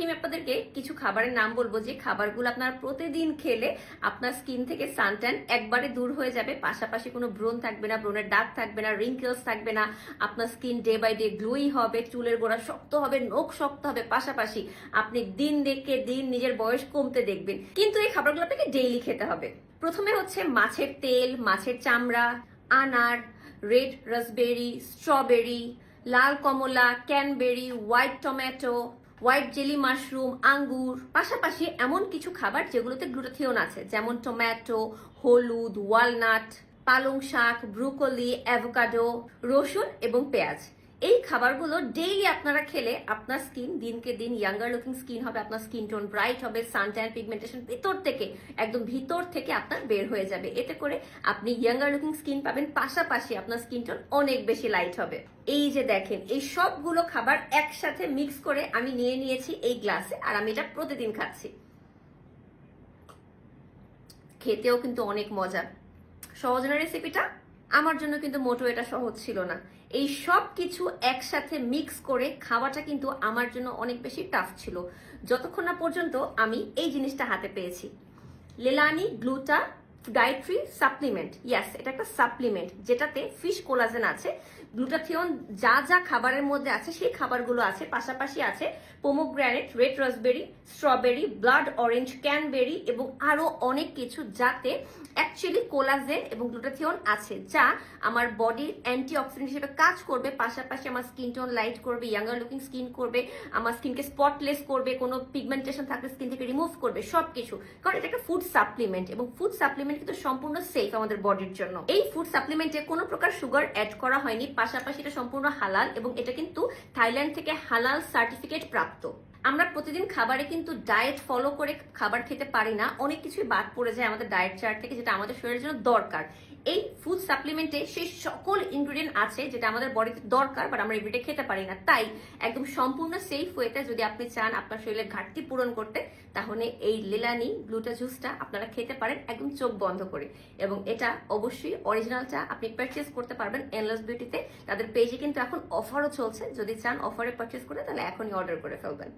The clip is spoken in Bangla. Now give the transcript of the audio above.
আজকে আমি আপনাদেরকে কিছু খাবারের নাম বলব। যে খাবারগুলো আপনারা প্রতিদিন খেলে আপনার স্কিন থেকে সানট্যান একবারে দূর হয়ে যাবে। পাশাপাশি কোনো ব্রণ থাকবে না, ব্রণের দাগ থাকবে না রিঙ্কেলস থাকবে না। আপনার skin day by day glowy হবে, চুলের গোড়া শক্ত হবে, নখ শক্ত হবে। পাশাপাশি আপনি দিন দেখে দিন নিজের বয়স কমতে দেখবেন। কিন্তু এই খাবারগুলো আপনাকে ডেইলি খেতে হবে। প্রথমে হচ্ছে মাছের তেল, মাছের চামড়া, আনার রেড রাসবেরি স্ট্রবেরি লাল কমলা cranberry white tomato white jelly mushroom, আঙ্গুর, পাশাপাশি এমন কিছু খাবার যেগুলোতে গ্লুটাথিওন আছে, যেমন টমেটো, হলুদ, ওয়ালনাট, পালং শাক, ব্রুকলি, অ্যাভোকাডো, রসুন এবং পেঁয়াজ। এই খাবারগুলো ডেইলি আপনারা খেলে আপনার স্কিন দিনকে দিন ইয়াঙ্গার লুকিং স্কিন হবে, আপনার স্কিন টোন ব্রাইট হবে সানট্যান পিগমেন্টেশন ভেতর থেকে, একদম ভিতর থেকে আপনার বের হয়ে যাবে। এতে করে আপনি ইয়াঙ্গার লুকিং স্কিন পাবেন, পাশাপাশি আপনার স্কিন টোন অনেক বেশি লাইট হবে। এই যে দেখেন, এই সবগুলো খাবার একসাথে মিক্স করে আমি নিয়ে নিয়েছি এই গ্লাসে আর আমি এটা প্রতিদিন খাচ্ছি। খেতেও কিন্তু অনেক মজা। সহজ না রেসিপিটা আমার জন্য কিন্তু মোটো এটা সহজ ছিল না। এই সব কিছু একসাথে মিক্স করে খাওয়াটা কিন্তু আমার জন্য অনেক বেশি টাফ ছিল। যতক্ষণ না পর্যন্ত আমি এই জিনিসটা হাতে পেয়েছি। লেলানি, গ্লুটা ডায়েট্রি সাপ্লিমেন্ট ইয়াস এটা একটা সাপ্লিমেন্ট, যেটাতে ফিশ কোলাজেন আছে গ্লুটাথিয়ন যা যা খাবারের মধ্যে আছে, সেই খাবারগুলো আছে, পাশাপাশি আছে pomegranate red raspberry strawberry blood orange cranberry এবং আরও অনেক কিছু যাতে অ্যাকচুয়ালি কোলাজেন এবং গ্লুটাথিয়ন আছে, যা আমার বডির অ্যান্টি অক্সিডেন্ট হিসেবে কাজ করবে, পাশাপাশি আমার স্কিন টোন লাইট করবে ইয়াঙ্গার লুকিং স্কিন করবে, আমার স্কিনকে স্পটলেস করবে, কোনো পিগমেন্টেশন থাকলে স্কিন থেকে রিমুভ করবে, সবকিছু। কারণ এটা একটা ফুড সাপ্লিমেন্ট এবং ফুড সাপ্লিমেন্ট কিন্তু সম্পূর্ণ সেফ আমাদের বডির জন্য। এই ফুড সাপ্লিমেন্টে কোনো প্রকার সুগার অ্যাড করা হয়নি, পাশাপাশি এটা সম্পূর্ণ হালাল এবং এটা কিন্তু থাইল্যান্ড থেকে হালাল সার্টিফিকেট প্রাপ্ত। আমরা প্রতিদিন খাবারে কিন্তু ডায়েট ফলো করে খাবার খেতে পারি না, অনেক কিছুই বাদ পড়ে যায় আমাদের ডায়েট চার্ট থেকে, যেটা আমাদের শরীরের জন্য দরকার। এই ফুড সাপ্লিমেন্টে সেই সকল ইনগ্রিডিয়েন্ট আছে যেটা আমাদের বডিতে দরকার বাট আমরা এভরিডে খেতে পারি না। তাই একদম সম্পূর্ণ সেফ ওয়েতে যদি আপনি চান আপনার শরীরের ঘাটতি পূরণ করতে, তাহলে এই লেলানি গ্লুটা জুসটা আপনারা খেতে পারেন একদম চোখ বন্ধ করে। এবং এটা অবশ্যই অরিজিনালটা আপনি পারচেস করতে পারবেন এনলস বিউটিতে তাদের পেজে কিন্তু এখন অফারও চলছে। যদি চান অফারে পারচেস করে, তাহলে এখনই অর্ডার করে ফেলবেন।